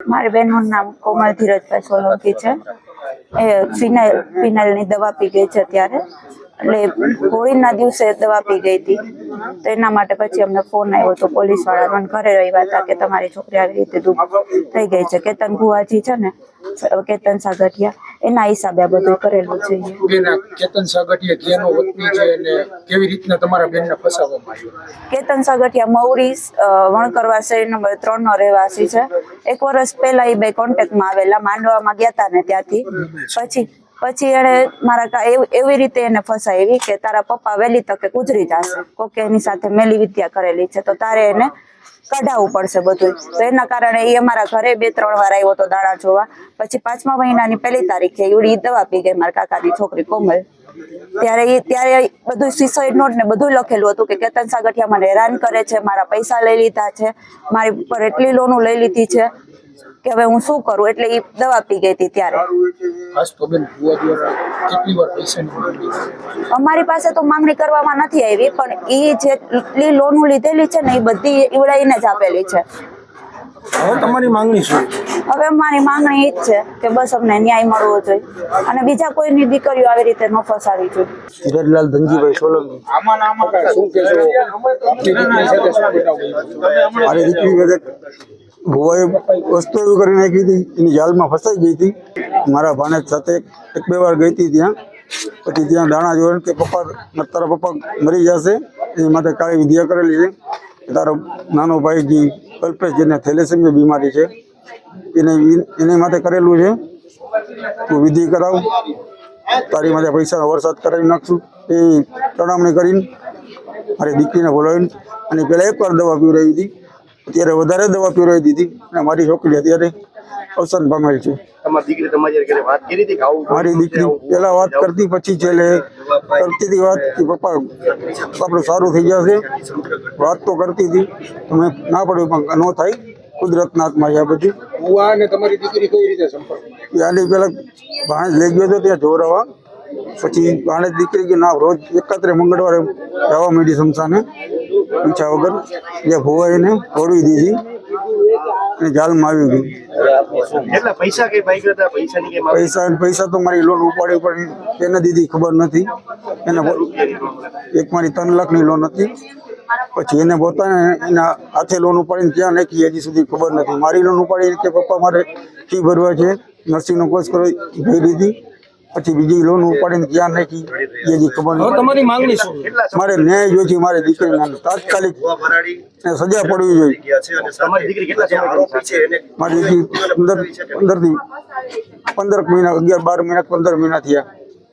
મારી બહેનનું નામ કોમલ ધીરજભાઈ સોલંકી છે. એ ફિનાઇલ ફિનાઇલની દવા પી ગઈ છે ત્યારે એટલે હોળીના દિવસે દવા પી ગઈ હતી. તો એના માટે પછી અમને ફોન આવ્યો હતો પોલીસવાળા મને ઘરે રહ્યા હતા કે તમારી છોકરી આવી રીતે થઈ ગઈ છે. કેતન ભુવાજી છે ને કેતન સાગઠિયા એના હિસાબે આ બધું કરેલું છે. કેતન સાગઠિયા ક્યાંનો વતની છે અને કેવી રીતના તમારા બેનને ફસાવવામાં આવ્યો? કેતન સાગઠિયા મૌરી વણકરવા નંબર ત્રણ નો રહેવાસી છે. એક વર્ષ પહેલા એ બે કોન્ટેક્ટમાં આવેલા માંડવામાં ગયા હતા ને ત્યાંથી. પછી પછી એને મારા એવી રીતે એને ફસાવી કે તારા પપ્પા વહેલી તકે ગુજરી જશે. કોકે એની સાથે મેલી વિદ્યા કરેલી છે તો તારે એને કઢાવવું પડશે બધું તો એના કારણે એ અમારા ઘરે બે, ત્રણ વાર આવ્યો હતો દાણા જોવા. પછી પાંચમા મહિનાની પહેલી તારીખે એવડી દવા પી ગઈ મારા કાકાની છોકરી કોમલ. ત્યારે એ ત્યારે બધું સુસાઇડ નોટ ને બધું લખેલું હતું કે કેતન સાગઠિયા મને હેરાન કરે છે, મારા પૈસા લઈ લીધા છે, મારી ઉપર એટલી લોનું લઈ લીધી છે. કે હવે હું શું કરું? એટલે એ દવા પી ગઈ હતી ત્યારે? અમારી પાસે તો માંગણી કરવામાં નથી આવી પણ એ જેટલી લોન લીધેલી છે ને એ બધી ઈવડાઈને જ આપેલી છે. હવે તમારી માંગણી શું હવે મારી માંગણી એ જ છે કે બસ અમને ન્યાય મળવો જોઈએ. અને બીજા કોઈની દીકરીઓ આવી રીતે ન ફસાવી જોઈએ. ધીરજલાલ ધનજીભાઈ સોલંકી? મારી દીકરી વખત ભુવાએ વસ્તુ એવું કરી નાખી હતી એની જાલમાં ફસાઈ ગઈ હતી. મારા ભાણેજ સાથે એક બે વાર ગઈ હતી ત્યાં. પછી ત્યાં દાણા જોડે કે પપ્પા તારા પપ્પા મરી જશે એ માટે કાળી વિદ્યા કરેલી છે. તારો નાનો ભાઈ જે કલ્પેશ જેને થેલેસેમિયા બીમારી છે, એને એને માટે કરેલું છે. તું વિધિ કરાવ. તારી માટે પૈસા વરસાદ કરાવી નાખશું. એ તણામણી કરીને મારી દીકરીને બોલાવીને અને પહેલાં એકવાર દવા પીવડાવી હતી. અત્યારે વધારે દવા પીવડાવી દીધી. અને મારી છોકરી અત્યારે અવસાન પામેલ છે. તમારી દીકરી તમારી ઘરે વાત કરી હતી કે આવું મારી દીકરી પેલા વાત કરતી પછી છેલ્લે કરતી હતી વાત કે પપ્પા આપણું સારું થઈ જશે. વાત તો કરતી હતી તમે ના પડ્યું પણ ન થાય. કુદરતના હાથમાં છે આ બધી. ભુવા અને તમારી દીકરી કઈ રીતે સંપર્ક? ત્યાંની પેલા ભાણેજ લઈ ગયો હતો ત્યાં જોરાવા. પછી ભાણેજ દીકરી કે ના રોજ એકાત્રે મંગળવારે જવા માંડી શમશાને. પૂછ્યા વગર. જે ભુવા એને તોડી દીધી. અને જાલમાં આવી ગઈ. પૈસા પૈસા તો મારી લોન ઉપાડી પણ એને દીધી ખબર નથી. એને એક મારી ત્રણ લાખની લોન હતી. પછી એને પોતાને એના હાથે લોન ઉપાડીને ત્યાં નાખી, હજી સુધી ખબર નથી. મારી લોન ઉપાડીને કે પપ્પા મારે ફી ભરવા છે. નર્સિંગનો કોર્સ કરો ભરી હતી પછી બીજી લોન ઉપાડીને ક્યાં નાખી? એ હજી ખબર તમારી માંગણી શું? મારે ન્યાય જોઈએ છે મારી દીકરીને તાત્કાલિક સજા પડવી જોઈએ. ગયા છે અને તમારી દીકરી કેટલા સમય આરોપી છે એને મારી દીકરી પંદર પંદરથી પંદર મહિના અગિયાર બાર મહિના પંદર મહિના થયા.